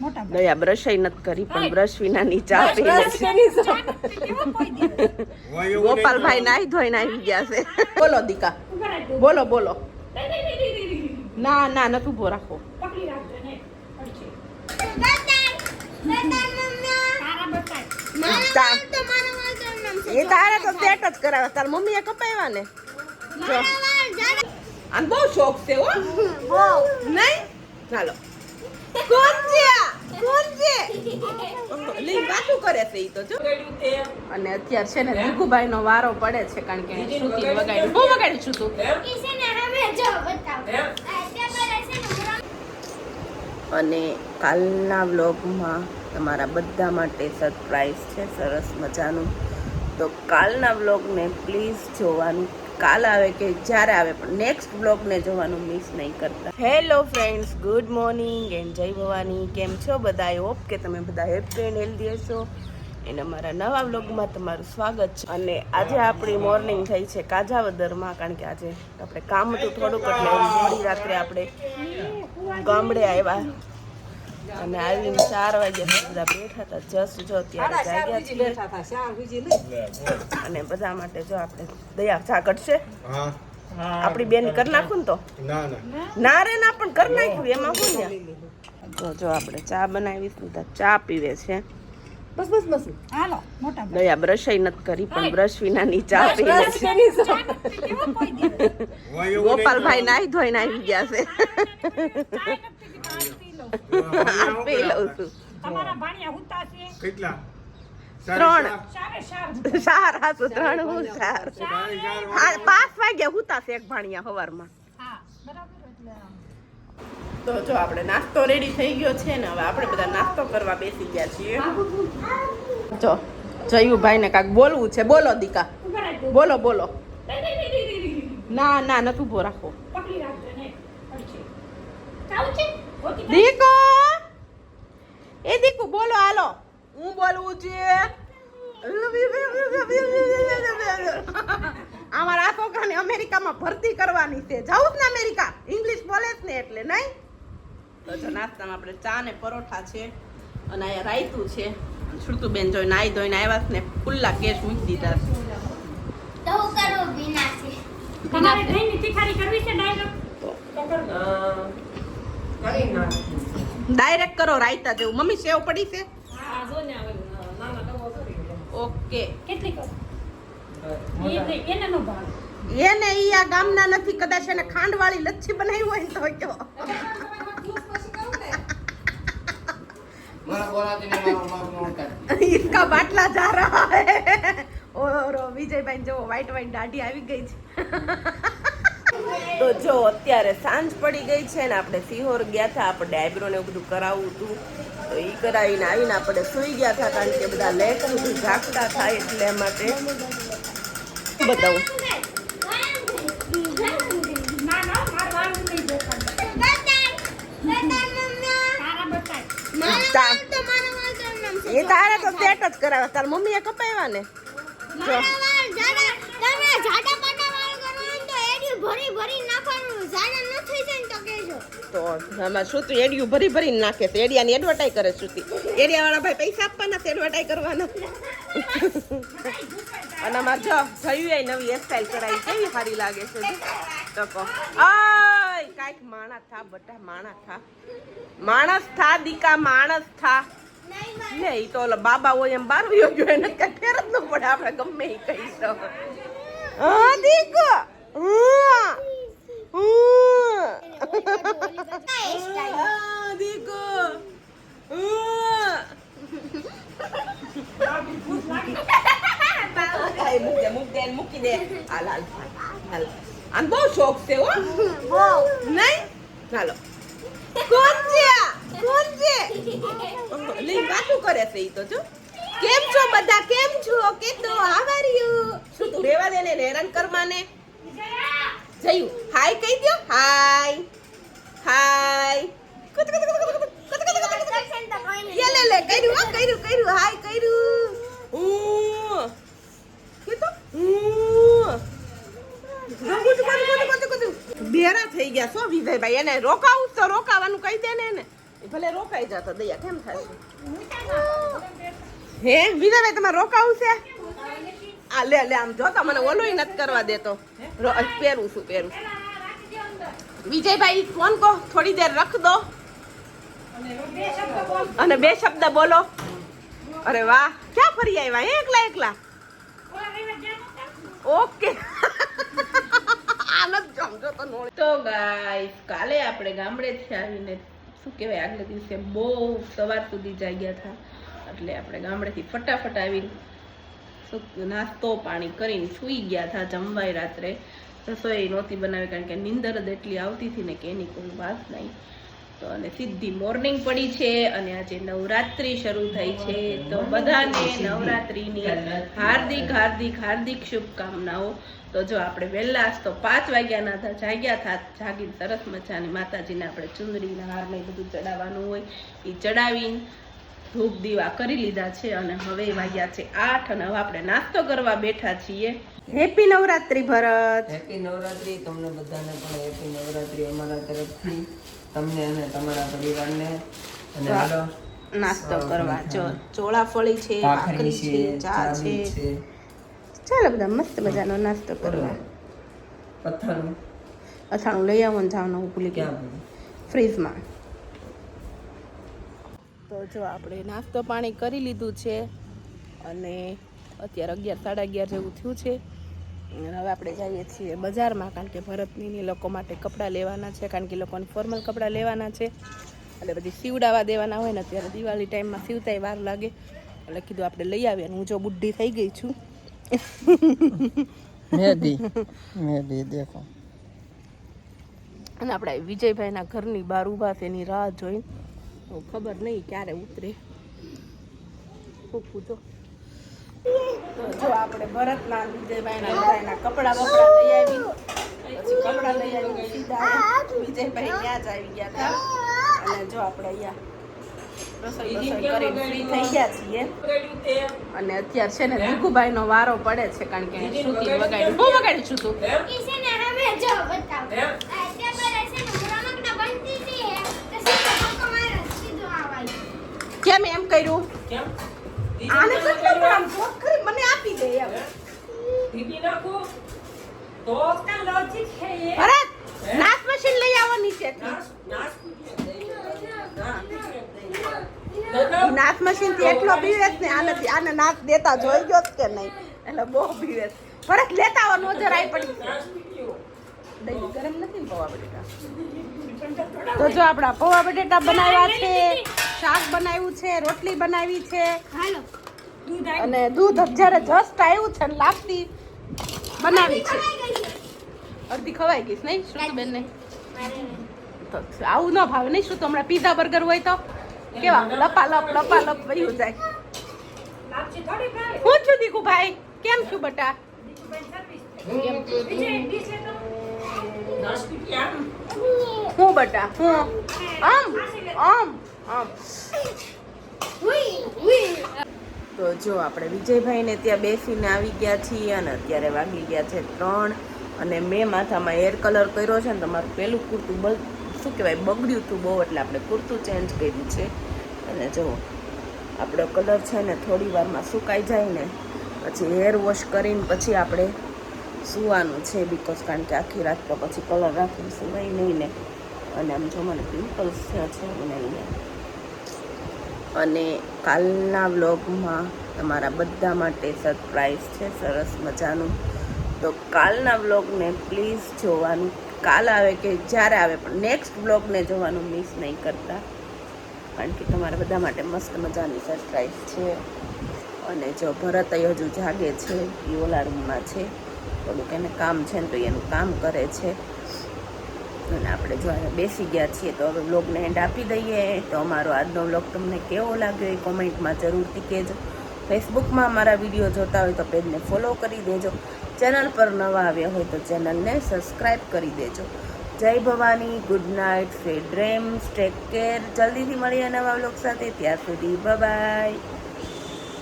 મોટા દયા બ્રશ નથી કરી પણ બ્રશ વિનાની ચા પીવે ગોપાલભાઈ નાઈ ધોઈને આવી ગયા છે. બોલો દીકા. બોલો બોલો. ના ના નથી ઊભો રાખો. એ તારે તો સેટ જ કરાવે. તાર મમ્મીએ કપાવ્યા ને. આને બહુ શોખ છે હો. નહીં? ચાલો. કોણ છે? કોણ છે લઈ વાતું કરે છે ઈ તો જો. અને અત્યારે છે ને દીકુભાઈ નો વારો પડે છે કારણ કે શ્રુતિ વગાડ્યું બહુ વગાડ્યું. છું? તું? અને કાલના વ્લોગમાં તમારા બધા માટે સરપ્રાઈઝ છે સરસ મજાનું. તો કાલના વ્લોગને પ્લીઝ જોવાનું કાલ આવે કે જ્યારે આવે, પણ નેક્સ્ટ બ્લોગને જોવાનું મિસ નહીં કરતા. Hello friends good morning and Jay Bhavani. કેમ છો બધા? આઈ હોપ કે તમે બધા હેપી એન્ડ હેલ્ધી હશો. એને અમારા નવા બ્લોગમાં તમારું સ્વાગત છે. અને આજે આપણી મોર્નિંગ થઈ છે કાજાવદરમાં, કારણ કે આજે આપણે કામ હતું થોડુંક, એટલે મોડી રાત્રે આપણે ગામડે આવ્યા. અને આવીને ચાર વાગ્યા બધા બેઠા હતા. જસ જો ત્યારે જાગ્યા છીએ અને બધા માટે જો આપણે દયા ચા કટશે આપણી બેન કરી નાખું ને તો? ના ના. ના રે ના પણ કરી નાખ્યું. એમાં શું ને તો જો આપણે ચા બનાવીશું. તો ચા પીવે છે. બસ બસ બસ. હાલો મોટા દયા બ્રશ નથી કરી પણ બ્રશ વિનાની ચા પીવે છે. ગોપાલભાઈ નાઈ ધોઈને આવી ગયા છે. આ પી લઉં છું. તમારા ભાણિયા હુતા છે? કેટલા? ત્રણ. સાર ચાર ત્રણ હું પાંચ વાગ્યા હુતા છે એક ભાણિયા હવારમાં. હા બરાબર એટલે આમ. તો જો આપણે નાસ્તો રેડી થઈ ગયો છે ને હવે આપણે બધા નાસ્તો કરવા બેસી ગયા છીએ. જો જયુભાઈ ને કાંઈક બોલવું છે. બોલો દીકા. બોલો બોલો. ના ના નથી ઊભો રાખો દીકો! એ દીકુ બોલો હાલો. હું બોલવું છે? અમારા આ છોકરાને અમેરિકામાં ભરતી કરવાની છે. જાઉં જ ને અમેરિકા. ઇંગ્લિશ બોલે જ ને એટલે નહીં? તો જો નાસ્તામાં આપણે ચા ને પરોઠા છે અને અહીંયા રાયતું છે. શ્રુતુબેન જોઈ નાઈ ધોઈને આવ્યા છે ને ખુલ્લા કેસ મૂકી દીધા છે. તીખારી કરવી છે તો તો કરો. ડાયરેક્ટ કરો રાયતા જેવું. મમ્મી સેવ પડી છે? એને ઈ આ ગામના નથી કદાચ એને ખાંડવાળી લચ્છી બનાવી હોય તો કયો. इसका बाटला जा रहा है और विजय भाई जो व्हाइट व्हाइट दाढ़ी आ गई તો જો અત્યારે સાંજ પડી ગઈ છે ને આપણે સિહોર ગયા હતા આપણે આઈબ્રો ને એવું બધું કરાવવું હતું. તો એ કરાવીને આવીને આપણે સુઈ ગયા હતા કારણ કે બધા લેક બધું જાગતા થાય એટલે માટે બતાવું. એ તારે તો સેટ જ કરાવે તાર મમ્મીએ કપાવ્યા ને? જો. તો આમાં શ્રુતિ એડિયું ભરી ભરીને નાખે છે? એડિયાની એડવર્ટાઈ કરે શ્રુતિ એડિયા વાળા ભાઈ પૈસા આપવાના છે એડવર્ટાઈ કરવાના. અને અમાર જો જયું નવી હેરસ્ટાઈલ કરાવી. કેવી સારી લાગે છે તો કહો. આય કાંઈક માણસ થા બટા માણસ થા. માણસ થા દીકા માણસ થા. ને એ તો ઓલો બાબા હોય એમ બાર વયો ગયો એને કઈ ફેર જ ન પડે. આપણે ગમે એ કહી તો હા દીકો! આને બહુ શોખ છે હો નહીં ચાલો કોણ છે કોણ છે લઈ વાતું કરે છે ઈ તો જો કેમ છો બધા કેમ છો કે તો હાવ આર યુ શું તું રેવા દે ને હેરાન કરવાને જયું. હાય કહી દો હાય હાય લે લે કર્યું હા કર્યું કર્યું. હાય કર્યું. હું કીધું હું બેરા થઈ ગયા શું વિજયભાઈ. એને રોકાવું તો રોકાવાનું કહી દે ને એને. ભલે રોકાઈ જતો દયા કેમ થાય હે વિજયભાઈ તમારે રોકાવું છે? આ લે લે આમ જોતા તો મને ઓલોય નથી કરવા દેતો. પહેરું છું પહેરું છું. વિજયભાઈ, ફોન કહો થોડી દેર રખ દો. અને બે શબ્દ બોલો અરે વાહ, ક્યાં ફરી આવ્યા એકલા એકલા? ઓકે તો નો કાલે આપણે ગામડેથી આવીને શું કહેવાય, આગલે દિવસે બહુ સવાર સુધી જાગ્યા હતા એટલે આપણે ગામડેથી ફટાફટ આવીને નાસ્તો પાણી કરીને સૂઈ ગયા હતા જમવાય રાત્રે. રસોઈ નહોતી બનાવી કારણ કે નીંદર જ એટલી આવતી હતી ને કે એની કોઈ વાત નહીં. તો અને સીધી મોર્નિંગ પડી છે અને આજે નવરાત્રી શરૂ થઈ છે. તો બધાને નવરાત્રીની હાર્દિક હાર્દિક હાર્દિક શુભકામનાઓ. તો જો આપણે વહેલા તો પાંચ વાગ્યાના હતા જાગ્યા હતા જાગીને સરસ મજાની માતાજીને આપણે ચુંદડીના હાર ને બધું ચડાવવાનું હોય, એ ચડાવીને ધૂપ દીવા કરી લીધા છે અને હવે વાગ્યા છે આઠ અને હવે આપણે નાસ્તો કરવા બેઠા છીએ. હેપી નવરાત્રી ભરત. હેપી નવરાત્રી. તમને બધાને પણ હેપી નવરાત્રી અમારા તરફથી. તમને અને તમારા પરિવારને. અને હાલો. નાસ્તો કરવા. જો ચોળાફળી છે ભાખરી છે ચા છે. ચાલો બધા મસ્ત મજાનો નાસ્તો કરવા. પથ્થરનું અથાણું લઈ આવો ને જવાનું ભૂલી ગયા ફ્રીજમાં તો જો આપણે નાસ્તો પાણી કરી લીધું છે અને અત્યારે અગિયાર સાડા અગિયાર જેવું થયું છે. અને હવે આપણે જઈએ છીએ બજારમાં કારણ કે ભરતની લોકો માટે કપડાં લેવાના છે કારણ કે લોકોને ફોર્મલ કપડાં લેવાના છે. એટલે બધી સીવડાવવા દેવાના હોય ને અત્યારે દિવાળી ટાઈમમાં સીવતાય વાર લાગે. એટલે કીધું આપણે લઈ આવીએ અને હું જો બુઢી થઈ ગઈ છું. મેદી મેદી દેખો. અને આપણા વિજયભાઈના ઘરની બહાર ઊભા તેની રાહ જોઈને ખબર નહીં ક્યારે ઉતરે. ફૂફું તો જો આપણે ભરતના વિજયભાઈના બધાયના કપડાં બપડા લઈ આવી. પછી કપડાં લઈ આવી સીધા વિજયભાઈ ત્યાં જ આવી ગયા હતા અને જો આપણે અહીંયા રસોઈ રસોઈ કરીને ફ્રી થઈ ગયા છીએ. અને અત્યારે છે ને ભીખુભાઈનો વારો પડે છે કારણ કે શ્રુતિ વગાડ્યું બહુ વગાડ્યું છું તું. કેમ એમ કર્યું? આને શું ખબર આમ જોક કરી મને આપી દે એમ. અરે નાશ મશીન લઈ આવો નીચે. નાશ મશીનથી એટલો બીવેસ ને આને આને નાશ દેતા જોઈ ગયો કે નહીં? એટલે બહુ બીવેસ પરત લેતા આવો નજર આવી પડી. દહીં ગરમ નથી ને પૌવા બટેટા? તો જો આપણા પૌવા બટેટા બનાવ્યા છે. શાક બનાવ્યું છે રોટલી બનાવી છે. અને દૂધ જ્યારે જસ્ટ આવ્યું છે ને લાપસી બનાવી છે. અડધી ખવાઈ ગઈશ નહીં? શ્રુતિબેન ને નહીં. તો આવું ન ભાવે નહીં શું તો હમણાં પીઝા બર્ગર હોય તો? કેવા? લપાલપ લપાલપ વયું જાય. લાપસી થોડી હું છું દીકુ ભાઈ કેમ છું બટા. હું બટા? હું? આમ? આમ? આમ. તો જો આપણે વિજયભાઈને ત્યાં બેસીને આવી ગયા છીએ અને અત્યારે વાગી ગયા છે ત્રણ અને મેં માથામાં હેર કલર કર્યો છે ને તમારું પેલું કુર્તું બ શું કહેવાય, બગડ્યું હતું બહુ, એટલે આપણે કુર્તું ચેન્જ કર્યું છે. અને જો, આપણો કલર છે ને થોડી વારમાં સુકાઈ જાય ને, પછી હેર વોશ કરીને પછી આપણે સુવાનું છે બિકોઝ કારણ કે આખી રાત તો પછી કલર રાખીને સુવાય નહીં ને. અને આમ જો મને પિમ્પલ્સ થયા છે, મને અહીંયા અને કાલના વ્લોગમાં તમારા બધા માટે સરપ્રાઈઝ છે, સરસ મજાનું. તો કાલના વ્લોગને પ્લીઝ જોવાનું. કાલ આવે કે જ્યારે આવે, પણ નેક્સ્ટ વ્લોગને જોવાનું મિસ નહીં કરતા. કારણ કે તમારા બધા માટે મસ્ત મજાની સરપ્રાઈઝ છે. અને જો ભરત હજુ જાગે છે એ ઓલા રૂમમાં છે. થોડુંક એને કામ છે ને તો એનું કામ કરે છે. અને આપણે જો બેસી ગયા છીએ તો હવે બ્લોગને એન્ડ આપી દઈએ. તો અમારો આજનો બ્લોગ તમને કેવો લાગ્યો એ કોમેન્ટમાં જરૂરથી કહેજો. ફેસબુકમાં અમારા વીડિયો જોતા હોય તો પેજને ફોલો કરી દેજો. ચેનલ પર નવા આવ્યા હોય તો ચેનલને સબસ્ક્રાઈબ કરી દેજો. Jay Bhavani good night sweet dreams take care જલ્દીથી મળીએ નવા બ્લોગ સાથે. ત્યાં સુધી બાય